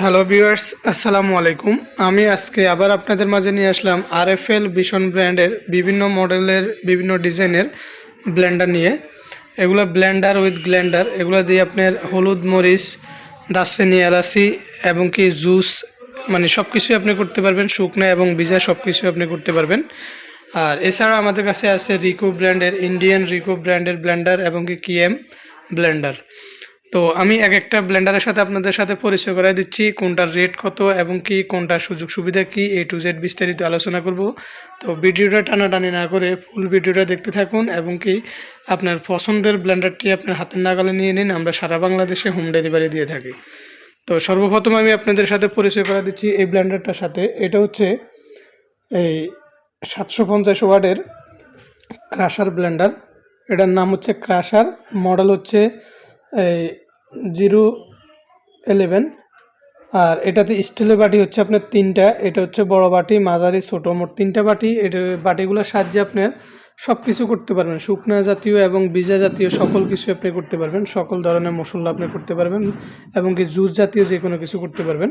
Hello viewers আসসালামু আলাইকুম আমি আজকে আবার আপনাদের মাঝে নিয়ে আসলাম আর এফ এল ভীষণ ব্র্যান্ডের বিভিন্ন মডেলের, বিভিন্ন ডিজাইনের ব্লেন্ডার নিয়ে। এগুলো ব্লেন্ডার উইথ গ্ল্যান্ডার এগুলো দিয়ে আপনার হলুদ মরিচ দাসেনি এলাচি এবং কি জুস মানে সব কিছুই আপনি করতে পারবেন। শুকনো এবং ভিজা সব কিছুই আপনি করতে পারবেন। আর এছাড়া আমাদের কাছে আছে রিকো ব্র্যান্ডের ইন্ডিয়ান রিকো ব্র্যান্ডের ব্লেন্ডার এবং কি কিএম ব্লেন্ডার তো আমি এক একটা ব্লেন্ডারের সাথে আপনাদের সাথে পরিচয় করাই দিচ্ছি, কোনটার রেট কত এবং কি কোনটার সুযোগ সুবিধা কি এ টু জেড বিস্তারিত আলোচনা করব। তো ভিডিওটা টানাটানি না করে ফুল ভিডিওটা দেখতে থাকুন এবং কি আপনার পছন্দের ব্লেন্ডারটি আপনার হাতের নাগালে নিয়ে নিন, আমরা সারা বাংলাদেশে হোম ডেলিভারি দিয়ে থাকি। তো সর্বপ্রথম আমি আপনাদের সাথে পরিচয় করা দিচ্ছি এই ব্লেন্ডারটার সাথে। এটা হচ্ছে এই সাতশো পঞ্চাশ ওয়ার্ডের ক্রাশার ব্লেন্ডার এটার নাম হচ্ছে ক্রাশার মডেল হচ্ছে এই জিরো এলেভেন। আর এটাতে স্টিলের বাটি হচ্ছে আপনার তিনটা, এটা হচ্ছে বড় বাটি, মাঝারি, ছোটো, মোট তিনটা বাটি। এটা বাটিগুলোর সাহায্যে আপনার সব কিছু করতে পারবেন, শুকনা জাতীয় এবং বীজা জাতীয় সকল কিছু আপনি করতে পারবেন, সকল ধরনের মশলা আপনি করতে পারবেন এবং কি জুস জাতীয় যে কোনো কিছু করতে পারবেন।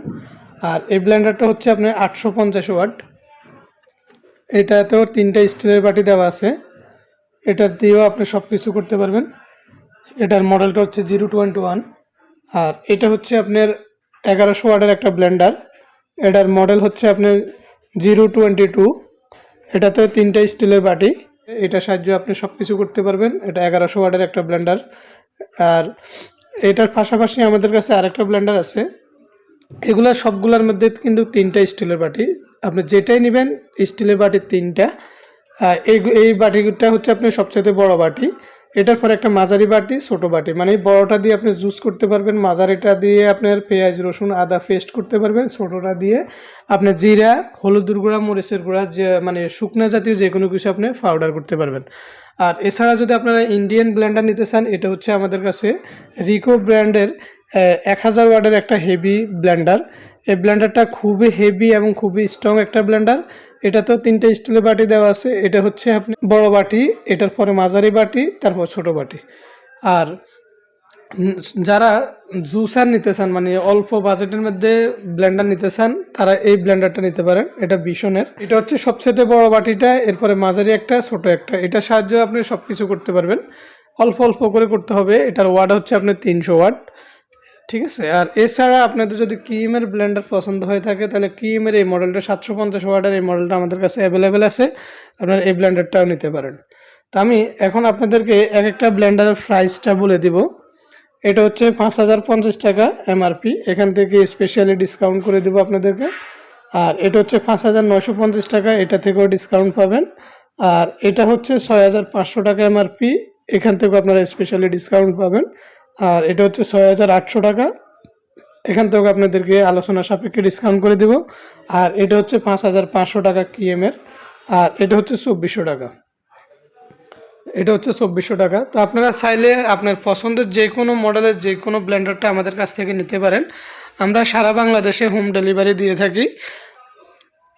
আর এই ব্লেন্ডারটা হচ্ছে আপনার আটশো পঞ্চাশ ওয়াট। এটাতেও তিনটা স্টিলের বাটি দেওয়া আছে এটা দিয়েও আপনি সব কিছু করতে পারবেন। এটার মডেলটা হচ্ছে জিরো টোয়েন্টি ওয়ান। আর এটা হচ্ছে আপনার এগারোশো ওয়াটের একটা ব্লেন্ডার। এটার মডেল হচ্ছে আপনার জিরো টোয়েন্টি টু। এটাতে তিনটা স্টিলের বাটি। এটা সাহায্যে আপনি সব কিছু করতে পারবেন। এটা এগারোশো ওয়াটের একটা ব্লেন্ডার। আর এটার পাশাপাশি আমাদের কাছে আরেকটা ব্লেন্ডার আছে। এগুলা সবগুলোর মধ্যে কিন্তু তিনটা স্টিলের বাটি। আপনি যেটাই নেবেন, স্টিলের বাটি তিনটা। এই এই বাটিটা হচ্ছে আপনার সবচেয়ে বড় বাটি। এটার পরে একটা মাঝারি বাটি, ছোট বাটি। মানে বড়টা দিয়ে আপনি জুস করতে পারবেন, মাঝারিটা দিয়ে আপনার পেঁয়াজ, রসুন, আদা পেস্ট করতে পারবেন, ছোটোটা দিয়ে আপনি জিরা, হলুদের গুঁড়া, মরিচের গুঁড়া, যে মানে শুকনো জাতীয় যে কোনো কিছু আপনি পাউডার করতে পারবেন। আর এছাড়া যদি আপনারা ইন্ডিয়ান ব্লেন্ডার নিতে চান, এটা হচ্ছে আমাদের কাছে রিকো ব্র্যান্ডের এক হাজার ওয়ার্ডের একটা হেভি ব্লেন্ডার এই ব্লেন্ডারটা খুবই হেভি এবং খুবই স্ট্রং একটা ব্লেন্ডার। এটা তো তিনটে স্টিলের বাটি দেওয়া আছে। এটা হচ্ছে আপনি বড় বাটি, এটার পরে মাঝারি বাটি, তারপর ছোট বাটি। আর যারা জুসার নিতে চান মানে অল্প বাজেটের মধ্যে ব্লেন্ডার নিতে চান, তারা এই ব্লেন্ডারটা নিতে পারেন। এটা বিশনের এটা হচ্ছে সবচেয়ে বড় বাটিটা, এরপরে মাঝারি একটা, ছোট একটা। এটা সাহায্যে আপনি সব কিছু করতে পারবেন। অল্প অল্প করে করতে হবে। এটার ওয়াট হচ্ছে আপনার তিনশো ওয়াট। ঠিক আছে? আর এছাড়া আপনাদের যদি কিমের ব্লেন্ডার পছন্দ হয়ে থাকে, তাহলে কিমের এই মডেলটা সাতশো পঞ্চাশ ওয়াটের এই মডেলটা আমাদের কাছে অ্যাভেলেবেল আছে। আপনারা এই ব্লেন্ডারটাও নিতে পারেন। তো আমি এখন আপনাদেরকে এক একটা ব্লেন্ডারের প্রাইসটা বলে দিব। এটা হচ্ছে পাঁচ হাজার পঞ্চাশ টাকা এমআরপি এখান থেকে স্পেশালি ডিসকাউন্ট করে দেবো আপনাদেরকে। আর এটা হচ্ছে পাঁচ হাজার নয়শো পঞ্চাশ টাকা, এটা থেকেও ডিসকাউন্ট পাবেন। আর এটা হচ্ছে ছয় হাজার পাঁচশো টাকা এমআরপি এখান থেকেও আপনারা স্পেশালি ডিসকাউন্ট পাবেন। আর এটা হচ্ছে ছয় হাজার আটশো টাকা। এখান থেকে আপনাদেরকে আলোচনা সাপেক্ষে ডিসকাউন্ট করে দেব। আর এটা হচ্ছে পাঁচ হাজার পাঁচশো টাকা কিএমের আর এটা হচ্ছে চব্বিশশো টাকা। এটা হচ্ছে চব্বিশশো টাকা। তো আপনারা চাইলে আপনার পছন্দের যে কোনো মডেলের যে কোনো ব্লেন্ডারটা আমাদের কাছ থেকে নিতে পারেন। আমরা সারা বাংলাদেশে হোম ডেলিভারি দিয়ে থাকি।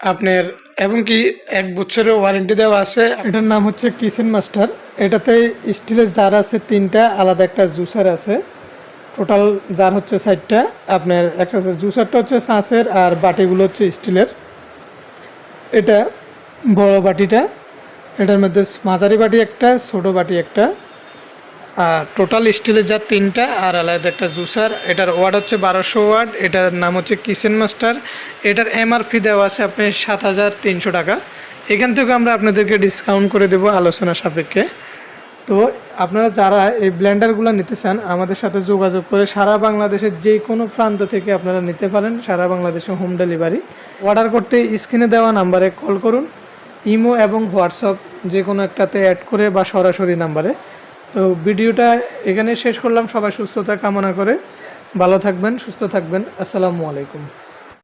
আপনার, এবং কি এক বছরের ওয়ারেন্টি দেওয়া আছে? এটার নাম হচ্ছে কিচেন মাস্টার এটাতে স্টিলের জার আছে তিনটা, আলাদা একটা জুসার আছে। টোটাল জার হচ্ছে সাইডটা আপনার একটা জুসারটা হচ্ছে সাঁচের আর বাটিগুলো হচ্ছে স্টিলের এটা বড় বাটিটা। এটার মধ্যে মাঝারি বাটি একটা, ছোট বাটি একটা। টোটাল স্টিলের যা তিনটা আর আলাদা একটা জুসার, এটার ওয়ার্ড হচ্ছে বারোশো ওয়ার্ড এটার নাম হচ্ছে কিচেন মাস্টার। এটার এমআরপি দেওয়া আছে আপনি সাত হাজার তিনশো টাকা। এখান থেকে আমরা আপনাদেরকে ডিসকাউন্ট করে দেবো আলোচনা সাপেক্ষে। তো আপনারা যারা এই ব্লেন্ডারগুলো নিতে চান, আমাদের সাথে যোগাযোগ করে সারা বাংলাদেশের যে কোনো প্রান্ত থেকে আপনারা নিতে পারেন, সারা বাংলাদেশে হোম ডেলিভারি অর্ডার করতে স্ক্রিনে দেওয়া নাম্বারে কল করুন, ইমো এবং হোয়াটসঅ্যাপ যে কোনো একটাতে অ্যাড করে বা সরাসরি নাম্বারে। তো ভিডিওটা এখানে শেষ করলাম। সবাই সুস্থতা কামনা করে। ভালো থাকবেন, সুস্থ থাকবেন। আসসালামু আলাইকুম।